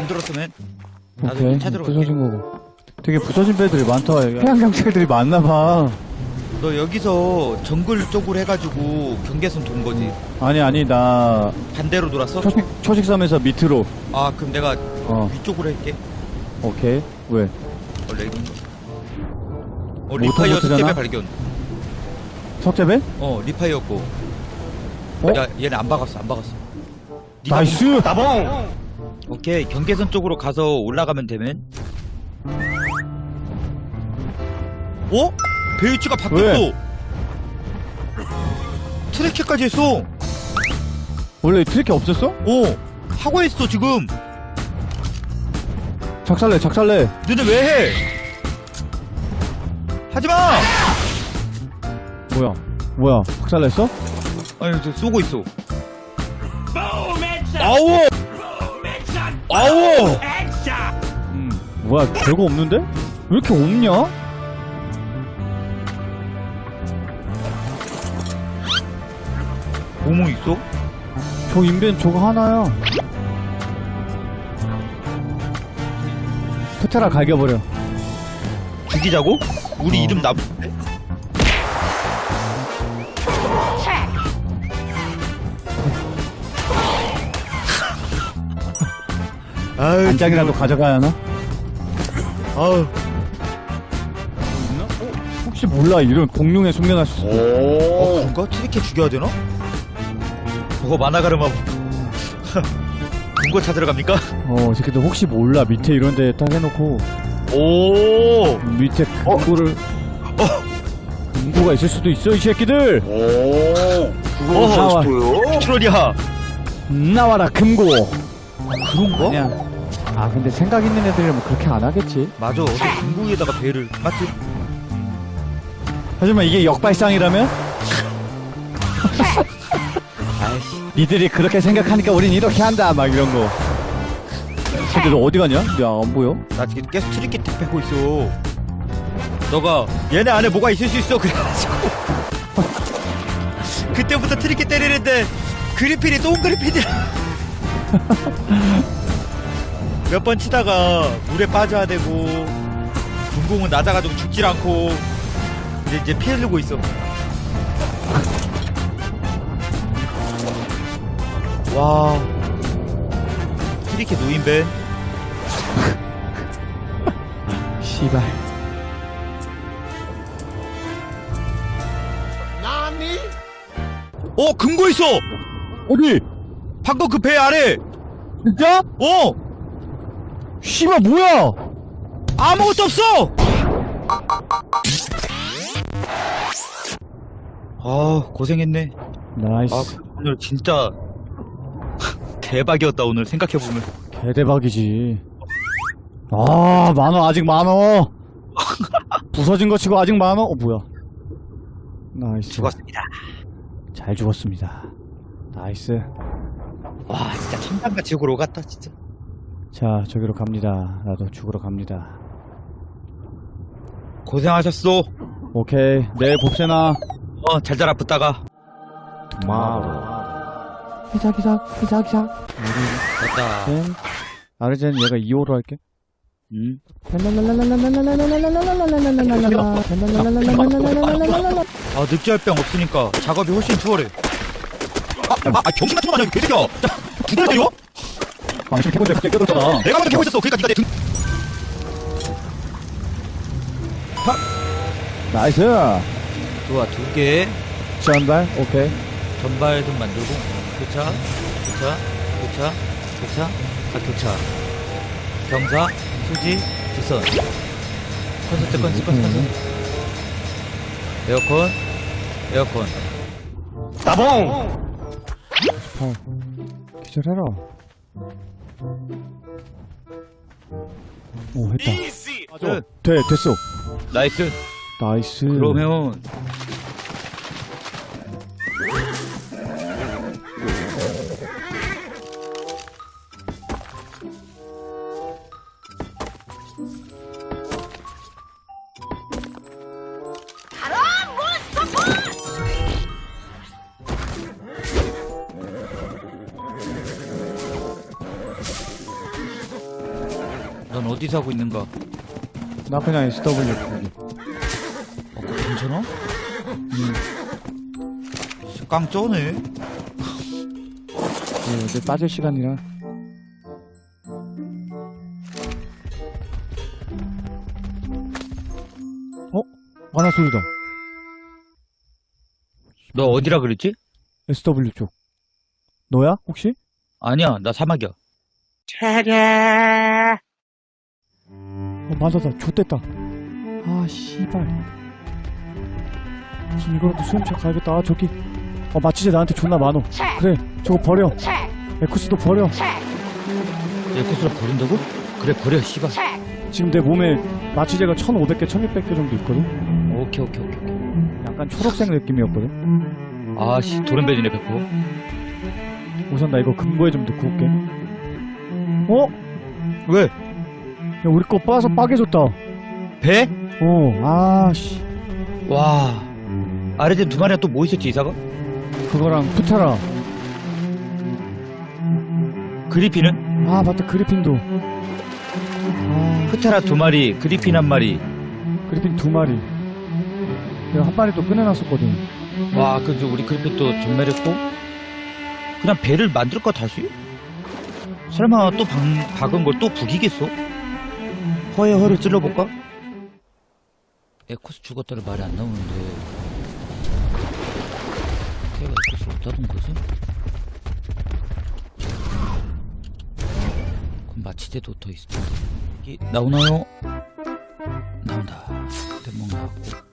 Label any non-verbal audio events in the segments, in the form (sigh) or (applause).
만들었으면 나도 오케이. 찾으러 갈게. 부서진 거고. 되게 부서진 배들이 많다. 해양 경찰들이 많나 봐. 너 여기서 정글 쪽으로 해가지고 경계선 돈 거지. 아니, 아니, 나 반대로 돌았어? 초식, 초식섬에서 밑으로. 아 그럼 내가 어, 위쪽으로 할게. 오케이. 왜? 원래 이건. 어 모터 리파이어 보트잖아? 발견. 석재배? 어 리파이어고. 어? 야 얘네 안 박았어 안 박았어. 네가 나이스! 오케이 경계선 쪽으로 가서 올라가면 되면 어? 배 위치가 바뀌었어 왜? 트래키까지 했어 원래 트리키 없었어? 어 하고 했어 지금 작살내, 작살내. 너네 왜 해? 하지마 뭐야? 뭐야? 작살냈어? 아니 저 쏘고 있어 아우 아우 음. 뭐야, 별거 없는데? 왜 이렇게 없냐? 뭐뭐 있어? 저 인벤 저거 하나야. 프테라 갈겨버려. 죽이자고? 우리 어. 이름 나쁜데? 아유 안장이라도 가져가야 하나? 아우 있나? 어? 혹시 몰라 이런 공룡에 숨겨놨을 수도 어, 그런가? 트리케 죽여야 되나? 그거 만화가르마 군거 찾으러 갑니까? 어, 이 새끼들 혹시 몰라 밑에 이런 데 딱 해놓고 오 밑에 금고를 금고가 있을 수도 있어 이 새끼들 오, 그거 나와. 멋있고요. 트롤이야 나와라 금고 그런가? 그냥 아 근데 생각 있는 애들은 뭐 그렇게 안 하겠지. 맞아. 어디 금고에다가 배를 맞지? 하지만 이게 역발상이라면? 아이씨. 니들이 그렇게 생각하니까 우린 이렇게 한다 막 이런 거. 근데 너 어디 갔냐? 야 안 보여? 나 지금 계속 트리케 택배고 있어. 너가 얘네 안에 뭐가 있을 수 있어 그래가지고. (laughs) 그때부터 트리케 때리는데 그리핀이 똥 그리핀이야 (laughs) 몇 번 치다가 물에 빠져야 되고 군공은 낮아가지고 죽질 않고 근데 이제 피해르고 있어 와 트리케 노인벤 씨발. 어 금고 있어! 어디? 방금 그 배 아래! 진짜? 어 씨발 뭐야? 아무것도 없어 아 고생했네 나이스 아 오늘 진짜 대박이었다 오늘 생각해보면 개대박이지. 아, 많어, 아직 많어. (laughs) 부서진 거 치고 아직 많어? 어, 뭐야. 나이스. 죽었습니다 잘 죽었습니다. 나이스. 와 진짜 천당과 지옥으로 오갔다 진짜 자, 저기로 갑니다. 나도 죽으러 갑니다. 고생하셨어 오케이. 내일 봅세나. 어 잘 자라 붙다가 마로. 기사, 기사, 기사, 기사. 됐다 젠. 아르젠 얘가 2호로 할게. 음. 아 늑지할 병 없으니까 작업이 훨씬 수월해 아, 아, 아거 아니야 개새끼야 자, 두 번을 때려? 방심 해본데 갑자기 껴들었잖아. 내가 먼저 캐고 있었어 그러니까 니가 내 등... 나이스. 좋아 두개 전발. 오케이. 전발 좀 만들고 교차 교차 교차 교차 아 교차 경사 수지 직선 컨셉트 컨셉 컨셉 컨셉 에어컨 에어컨 팔. 기절해라. 오, 했다. 끝. 돼, 됐어. 나이스 나이스. 그러면 어디서 하고 있는가? 나 그냥 SW 여기. 어, 그거 괜찮아? 음. 깡 쩌네. 네, 이제 빠질 시간이라. 어? 만화 소리다. 너 어디라 그랬지? SW 쪽. 너야? 혹시? 아니야, 나 사막이야. 어, 맞아다. 좆됐다. 아, 씨발. 무슨 이거라도 수염차 가야겠다. 아, 저기. 어, 마취제 나한테 존나 많어. 그래, 저거 버려. 에쿠스도 버려. 에코스를 버린다고? 그래, 버려, 씨발. 지금 내 몸에 마취제가 1500개, 1600개 정도 있거든? 오케이, 오케이, 오케이. 오케이. 약간 초록색 느낌이었거든? 아, 씨, 도련변이네, 100%. 우선 나 이거 금고에 좀 넣고 올게. 어? 왜? 야, 우리 거 빠서 빠개졌다. 배? 어, 아, 씨. 와. 아래집 두 마리가 또뭐 있었지, 이사가? 그거랑 푸테라. 그리핀은? 아, 맞다. 그리핀도. 아, 프테라 두 마리, 그리핀 한 마리. 그리핀 두 마리. 내가 한 마리 또 꺼내놨었거든. 와, 그저 우리 그리핀 또 전멸했고. 그냥 배를 만들까, 다시? 설마 또 박, 박은 걸또 북이겠어? 허에 허를 찔러볼까? 에코스 죽었다는 말이 안 나오는데. 걔가 에코스를 어디다 둔 거지? 그럼 마취제도 더 있을 텐데. 여기 나오나요? 나온다. 대목 나왔고.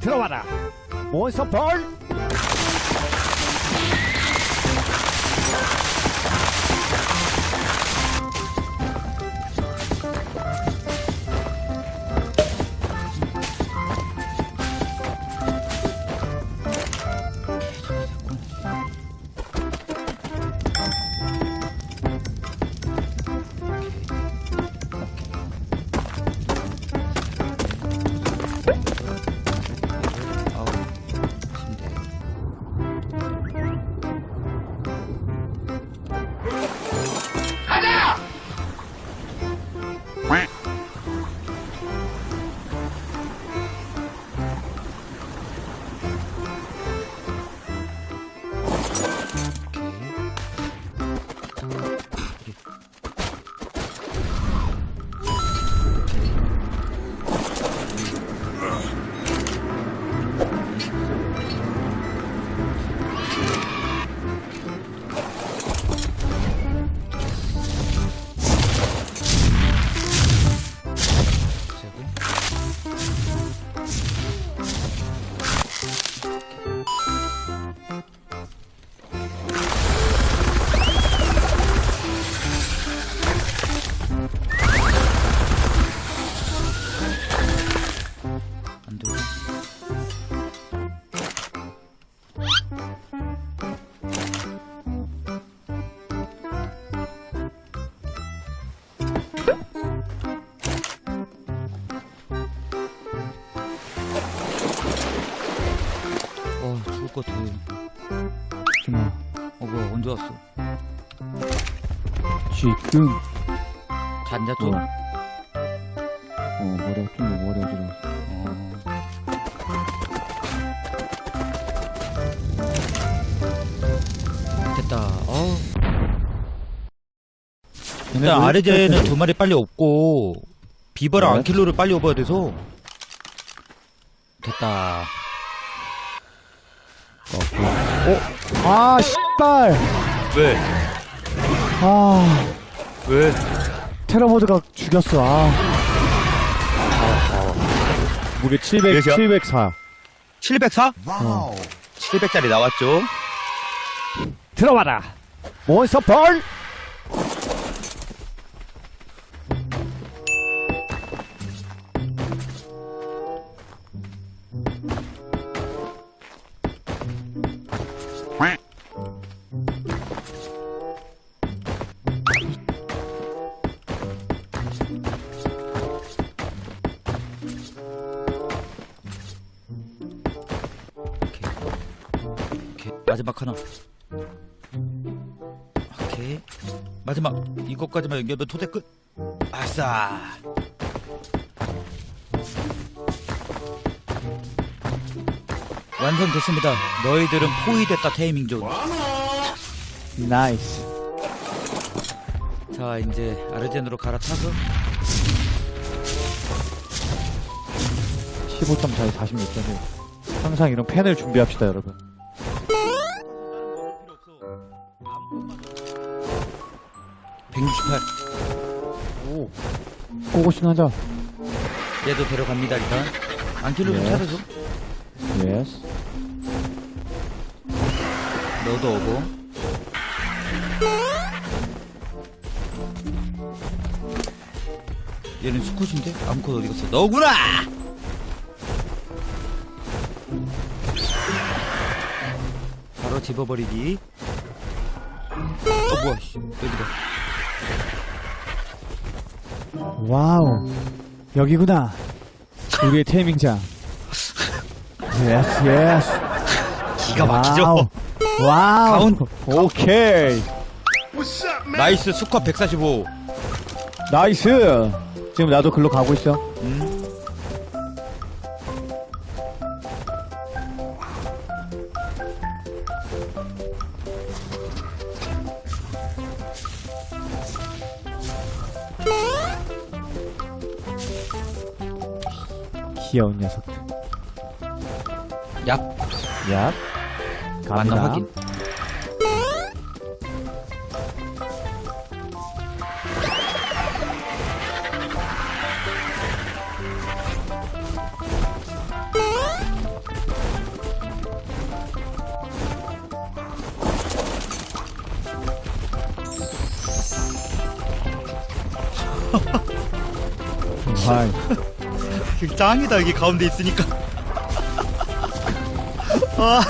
들어와라. 몬스터 볼! 같아 주마. 어 뭐야 언제 왔어 지금. 잤냐 또? 어. 어, 머리가 좀 머리 어지러웠어. 어. 됐다. 어. 일단 아래제는 두 마리 빨리 없고 비버랑 네. 안킬로를 빨리 업어야 돼서 됐다. 아, 씨발! 왜? 아, 왜? 테러모드가 죽였어. 아, 무게 700, 몇이야? 704. 704? 어. 700짜리 나왔죠. 들어와라! 몬스터 볼! 마지막 하나. 오케이. 마지막. 이것까지만 연결하면 토대 끝. 아싸. 완성됐습니다. 너희들은 포위됐다 테이밍 존. 나이스. 자 이제 아르젠으로 갈아타서 15점 차이 46점이에요. 항상 이런 펜을 준비합시다, 여러분. 168. 오. 고고싱 하자. 얘도 데려갑니다 일단. 안킬로 좀 예. 차려줘. 예스. 너도 오고. 얘는 수컷인데? 암컷 어디 갔어? 너구나! 바로 집어버리기. 어, 뭐야, 씨. 여기다. 와우. 여기구나. 우리의 테이밍장. 예스, 예스. 기가 막히죠? 와우. 와우. 가운- 오케이. 나이스, 수컷 145. 나이스. 지금 나도 글로 가고 있어. 귀여운 녀석들. 얍. 야. 만나 갑니다. 확인. 아이, 짱이다, 여기 가운데 있으니까. (laughs) 아.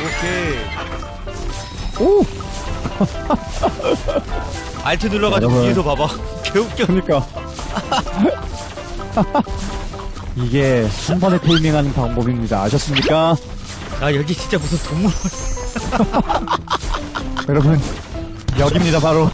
오케이. 오! (laughs) 알트 눌러가지고 여러분. 뒤에서 봐봐. (laughs) 개웃겨. 그니까. 이게 한 번에 테이밍하는 방법입니다. 아셨습니까? 아, 여기 진짜 무슨 동물. (laughs) 여러분, 여기입니다, 바로.